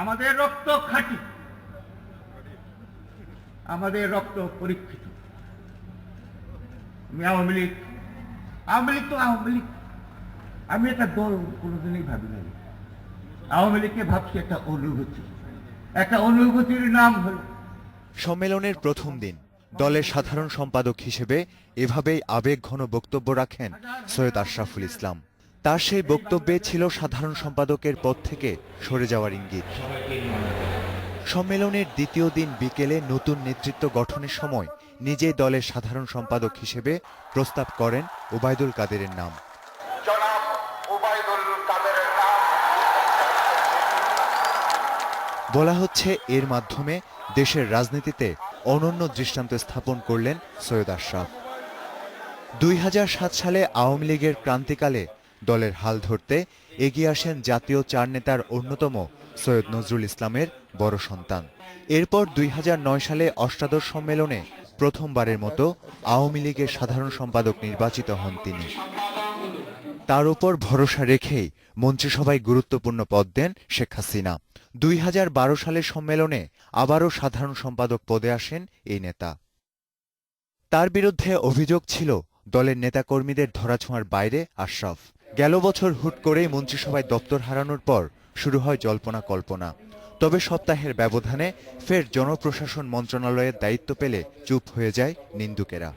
আমাদের রক্ত খাঁটি। আমাদের রক্ত পরীক্ষিত। আমি আওয়ামী লীগ আওয়ামী লীগ তো আওয়ামী লীগ। আমি একটা দল কোনোদিনই ভাবি নাই আওয়ামী লীগকে ভাবছি একটা অনুভূতি। একটা অনুভূতির নাম হলো সম্মেলনের প্রথম দিন, দলের সাধারণ সম্পাদক হিসেবে এভাবেই আবেগঘন বক্তব্য রাখেন সৈয়দ আশরাফুল ইসলাম। তার সেই বক্তব্যে ছিল সাধারণ সম্পাদকের পদ থেকে সরে যাওয়ার ইঙ্গিত। সম্মেলনের দ্বিতীয় দিন বিকেলে নতুন নেতৃত্ব গঠনের সময় নিজেই দলের সাধারণ সম্পাদক হিসেবে প্রস্তাব করেন ওবায়দুল কাদেরের নাম। ওবায়দুল কাদেরের নাম। বলা হচ্ছে এর মাধ্যমে দেশের রাজনীতিতে অনন্য দৃষ্টান্ত স্থাপন করলেন সৈয়দ আশরাফ। দুই হাজার সাত সালে আওয়ামী লীগের ক্রান্তিকালে দলের হাল ধরতে এগিয়ে আসেন জাতীয় চার নেতার অন্যতম সৈয়দ নজরুল ইসলামের বড় সন্তান। এরপর দুই হাজার নয় সালে অষ্টাদশ সম্মেলনে প্রথমবারের মতো আওয়ামী লীগের সাধারণ সম্পাদক নির্বাচিত হন তিনি। তার উপর ভরসা রেখেই মন্ত্রিসভায় গুরুত্বপূর্ণ পদ দেন শেখ হাসিনা। দুই হাজার বারো সালের সম্মেলনে আবারও সাধারণ সম্পাদক পদে আসেন এই নেতা। তার বিরুদ্ধে অভিযোগ ছিল দলের নেতাকর্মীদের ধরাছোঁয়ার বাইরে আশরাফ। গেল বছর হুট করেই মন্ত্রিসভায় দপ্তর হারানোর পর শুরু হয় জল্পনা কল্পনা। তবে সপ্তাহের ব্যবধানে ফের জনপ্রশাসন মন্ত্রণালয়ের দায়িত্ব পেলে চুপ হয়ে যায় নিন্দুকেরা।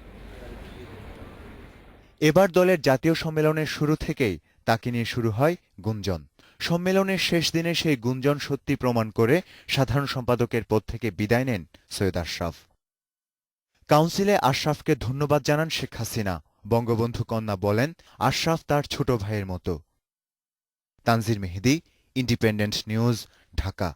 এবার দলের জাতীয় সম্মেলনের শুরু থেকেই তাকে নিয়ে শুরু হয় গুঞ্জন। সম্মেলনের শেষ দিনে সেই গুঞ্জন সত্যি প্রমাণ করে সাধারণ সম্পাদকের পদ থেকে বিদায় নেন সৈয়দ আশরাফ। কাউন্সিলে আশরাফকে ধন্যবাদ জানান শেখ হাসিনা। বঙ্গবন্ধু কন্যা বলেন আশরাফ তার ছোট ভাইয়ের মতো। Tanzir Mehedi independent news Dhaka.